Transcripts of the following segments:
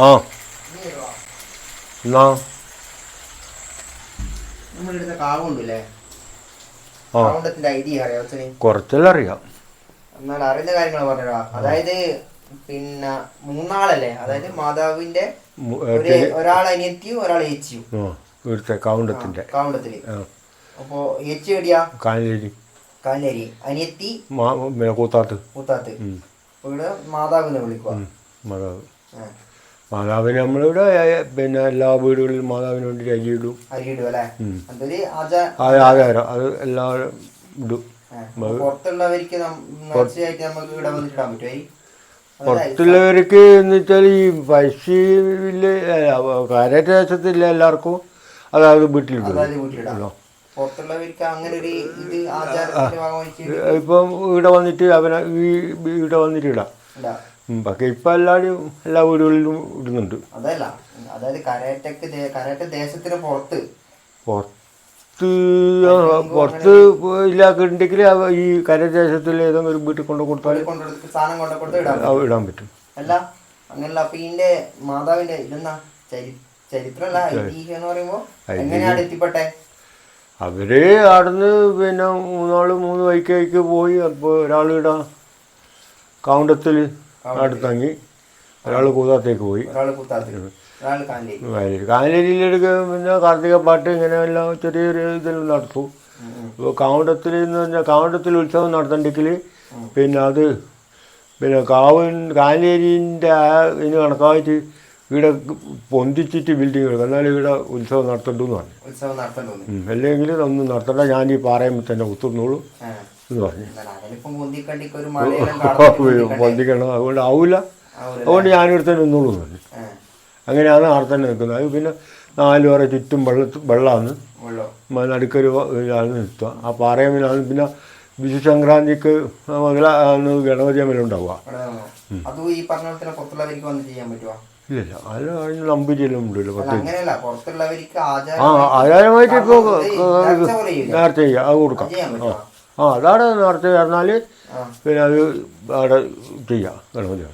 ആ. എന്നാ? നമ്മളിടുന്ന കാവുണ്ടല്ലേ? ആ. കാവുണ്ടത്തിന്റെ ഐഡിയ അറിയാം അച്ഛന് കുറച്ചെല്ലാം അറിയാം. എന്നാൽ അറിയുന്ന കാര്യങ്ങൾ പറഞ്ഞാ അതായത് പിന്നെ മൂന്നാളല്ലേ? അതായത് മാതാവിന്റെ ഒരു ഒരാൾ അനിയത്തിയും ഒരാൾ ഏച്ചിയും. ഇവിടുത്തെ കൗണ്ടത്തിന്റെ കാവുണ്ടത്തിൽ. അപ്പോ ഏച്ചി എവിടെയാ? കാനേരി കാലേരി അനിയത്തി? കൂത്താത്ത്. കൂത്താത്ത്. ഇവിടെ മാതാവിനെ വിളിക്കുക മാതാവ്. മാതാവ് മാതാവിന് നമ്മളിവിടെ പിന്നെ എല്ലാ വീടുകളിലും മാതാവിന് വേണ്ടി അരിയിടും. അരിയിടും അല്ലേ. അതൊരു ആചാര അത് എല്ലാവരും ഇടും. പുറത്തുള്ളവർക്ക് എന്ന് വെച്ചാൽ ഈ പശുവിൽ കരറ്റ് ദേശത്തില്ല എല്ലാവർക്കും. അതായത് വീട്ടിലിടും. ഇപ്പം ഇവിടെ വന്നിട്ട് അവനെ ഈ ഇവിടെ വന്നിട്ട് ഇടാം. പക്ഷെ ഇപ്പം എല്ലാവരും എല്ലാ വീടുകളിലും ഇടുന്നുണ്ട്. അതല്ല അതായത് കരാറ്റക്ക് ദേ- കരാട്ടെ ദേശത്തിന് പുറത്ത്. പുറത്ത് പുറത്ത് ഇല്ലാക്കുണ്ടെങ്കിൽ ഈ കരദേശത്തിൽ ഏതെങ്കിലും ഒരു വീട്ടിൽ കൊണ്ട് കൊടുത്താൽ സാധനം കൊണ്ട കൊടുത്ത് ഇടാൻ പറ്റും. അല്ല അങ്ങനല്ല അപ്പൊ ഇതിന്റെ മാതാവിന്റെ ഇതെന്നാ ചരി ചരിത്രമല്ല ഐതിഹ്യം എന്ന് പറയുമ്പോ എങ്ങനെയാണ് എത്തിപ്പെട്ടെ അവർ അവിടുന്ന് പിന്നെ മൂന്നാൾ മൂന്ന് വൈക്കേക്ക് പോയി അപ്പോൾ ഒരാളിവിടെ കൗണ്ടത്തിൽ അടുത്തങ്ങി ഒരാൾ കൂതാത്തേക്ക് പോയി. കായലേരി പിന്നെ കാർത്തിക പാട്ട് ഇങ്ങനെ എല്ലാം ചെറിയൊരു ഇതിൽ നടത്തും. ഇപ്പോൾ കൗണ്ടത്തിൽ എന്ന് പറഞ്ഞാൽ കൗണ്ടത്തിൽ ഉത്സവം നടത്തണ്ടെങ്കിൽ പിന്നെ അത് പിന്നെ കാവ് കാനേരിന്റെ ആ ഇതിന് കണക്കായിട്ട് ഇവിടെ പൊന്തിച്ചിട്ട് ബിൽഡിങ് എടുക്കും എന്നാലും ഇവിടെ ഉത്സവം നടത്തണ്ടെന്ന് പറഞ്ഞു. ഉത്സവം നടത്തണ്ടെന്ന്. അല്ലെങ്കിൽ ഒന്നും നടത്തണ്ട. ഞാൻ ഈ പാറയുമ്പോൾ തന്നെ കുത്തുന്നുള്ളൂ ആ. എന്ന് പറഞ്ഞു. പൊന്തിക്കണം. അതുകൊണ്ട് ആവില്ല അതുകൊണ്ട് ഞാനിവിടെ തന്നെ നിന്നോളൂ എന്ന് പറഞ്ഞു. അങ്ങനെയാണ് അവിടെ തന്നെ നിൽക്കുന്നത്. അത് പിന്നെ നാല് വരെ ചുറ്റും വെള്ള വെള്ളമാണ്. വെള്ളം? നടുക്കൊരു ഇതാണ് നിർത്തുക ആ പാറയമ്മിലാണ് പിന്നെ വിഷു സംക്രാന്തിക്ക് മുതലാണ് ഗണപതി അമ്മയിലുണ്ടാവുക അതും ഈ പറഞ്ഞ പുറത്തുള്ളവർക്ക് വന്ന് ചെയ്യാൻ പറ്റുമോ അതിൽ അതിന് നമ്പൂരിയെല്ലാം ഉണ്ടല്ലോ പത്ത് അങ്ങനെയല്ല. പുറത്തുള്ളവർക്ക് ആ ആചാരം ആചാരമായിട്ട് ഇപ്പോൾ നേരത്തെ ചെയ്യാം അത് കൊടുക്കാം. ആ. ആ അതാണ് നേരത്തെ പറഞ്ഞാൽ പിന്നെ അത് അവിടെ ചെയ്യാം. ഗണപതി.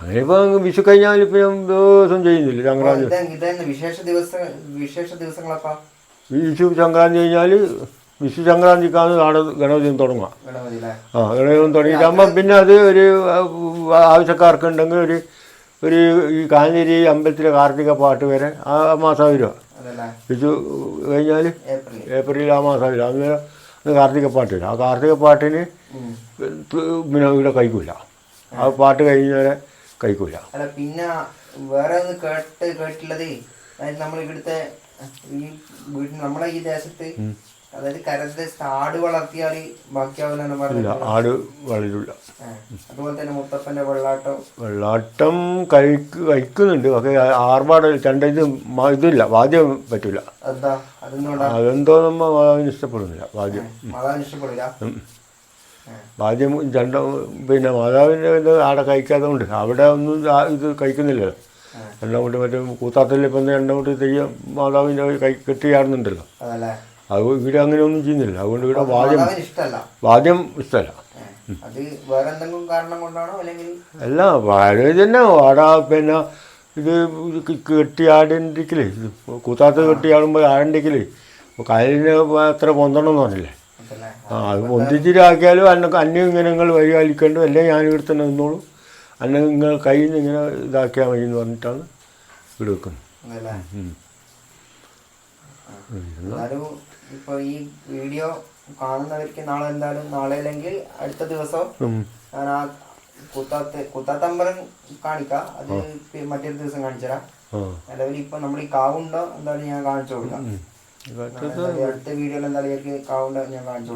അങ്ങനെ ഇപ്പോൾ വിഷു കഴിഞ്ഞാൽ ഇപ്പം ഞാൻ ദിവസം ചെയ്യുന്നില്ല. സംക്രാന്തി വിശേഷ ദിവസം വിശേഷ ദിവസങ്ങളപ്പാ? വിഷു സംക്രാന്തി കഴിഞ്ഞാൽ വിഷു സംക്രാന്തിക്കാണ് അവിടെ ഗണപതി തുടങ്ങുക. ഗണപതി അല്ലേ ആ ഗണപതി തുടങ്ങിയിട്ടാകുമ്പോൾ പിന്നെ അത് ഒരു ആ, ആവശ്യക്കാർക്കുണ്ടെങ്കിൽ ഒരു ഒരു ഈ കാഞ്ഞേരി അമ്പലത്തിലെ കാർത്തിക പാട്ട് വരെ ആ മാസം വരിക വിഷു കഴിഞ്ഞാൽ ഏപ്രിൽ ആ മാസം വരിക അന്നേരം കാർത്തിക പാട്ട് വരും. ആ കാർത്തിക പാട്ടിന്. പിന്നെ ഇവിടെ കഴിക്കൂല. ആ പാട്ട് കഴിഞ്ഞവരെ കഴിക്കൂല. അല്ല പിന്നെ വേറെ ഒന്ന് കേട്ട് കേട്ടുള്ളത് നമ്മൾ ഇവിടുത്തെ ഈ വീട്ടിൽ നമ്മളെ ഈ ദേശത്ത് അതായത് കരത്തെ ആട് ഇല്ല ആട് വളരില്ല ആ. അതുപോലെ തന്നെ മുത്തപ്പന്റെ വെള്ളാട്ടം. വെള്ളാട്ടം കഴിക്ക് കഴിക്കുന്നുണ്ട്. പക്ഷേ ആർഭാട് ഇത് മ- ഇതില്ല വാദ്യം പറ്റില്ല എന്താ അതെന്തോ നമ്മ മാതാവിന് ഇഷ്ടപ്പെടുന്നില്ല വാദ്യം. മാതാവിന് ഇഷ്ടപ്പെടില്ല ഉം. വാദ്യം ചണ്ട പിന്നെ മാതാവിന്റെ ഇത് ആടെ കഴിക്കാത്തതുകൊണ്ട് അവിടെ ഒന്നും ആ- ഇത് കഴിക്കുന്നില്ലല്ലോ. രണ്ടാം കൂട്ടി മറ്റേ കൂത്താത്തിൽ ഇപ്പം രണ്ടാം കൂട്ടി തെയ്യം മാതാവിന്റെ കൈ കെട്ടിയാടുന്നുണ്ടല്ലോ അതല്ലേ? അത് ഇവിടെ അങ്ങനെ ഒന്നും ചെയ്യുന്നില്ല. അതുകൊണ്ട് ഇവിടെ വാദ്യം വാദ്യം ഇഷ്ടമല്ല. അത് വേറെ എന്തെങ്കിലും കാരണം കൊണ്ടാണോ അല്ലെങ്കിൽ അല്ല വാഴ തന്നെ വാട പിന്നെ ഇത് കെട്ടിയാടിന്റെക്കില്ലേ കൂത്താത്ത കെട്ടിയാടുമ്പോൾ ആടിന്റെക്കില്ലേ കായലിന് അത്ര പൊന്തണം എന്ന് പറഞ്ഞില്ലേ? ആ അത് പൊന്തിച്ചിട്ടാക്കിയാലും അന്ന അന്യം ഇങ്ങനെ നിങ്ങൾ അല്ലേ? അല്ലെങ്കിൽ ഞാൻ ഇവിടെ തന്നെ നിന്നോളൂ. അന്ന നിങ്ങൾ കയ്യിൽ നിന്ന് ഇങ്ങനെ ഇതാക്കിയാൽ മതി എന്ന് പറഞ്ഞിട്ടാണ് ഇവിടെ വെക്കുന്നത്. എന്നാലും ഇപ്പൊ ഈ വീഡിയോ കാണുന്നവർക്ക് നാളെ എന്തായാലും നാളെ അല്ലെങ്കിൽ അടുത്ത ദിവസം. ഞാൻ ആ കുത്താത്ത കുത്താത്തമ്പലം കാണിക്കാം. അത് മറ്റൊരു ദിവസം കാണിച്ചുതരാം. നിലവിൽ ഇപ്പൊ നമ്മൾ ഈ കാവുണ്ടോ എന്തായാലും ഞാൻ കാണിച്ചു കൊടുക്കാം അടുത്ത വീഡിയോയിൽ എന്തായാലും കാവുണ്ടോ ഞാൻ കാണിച്ചു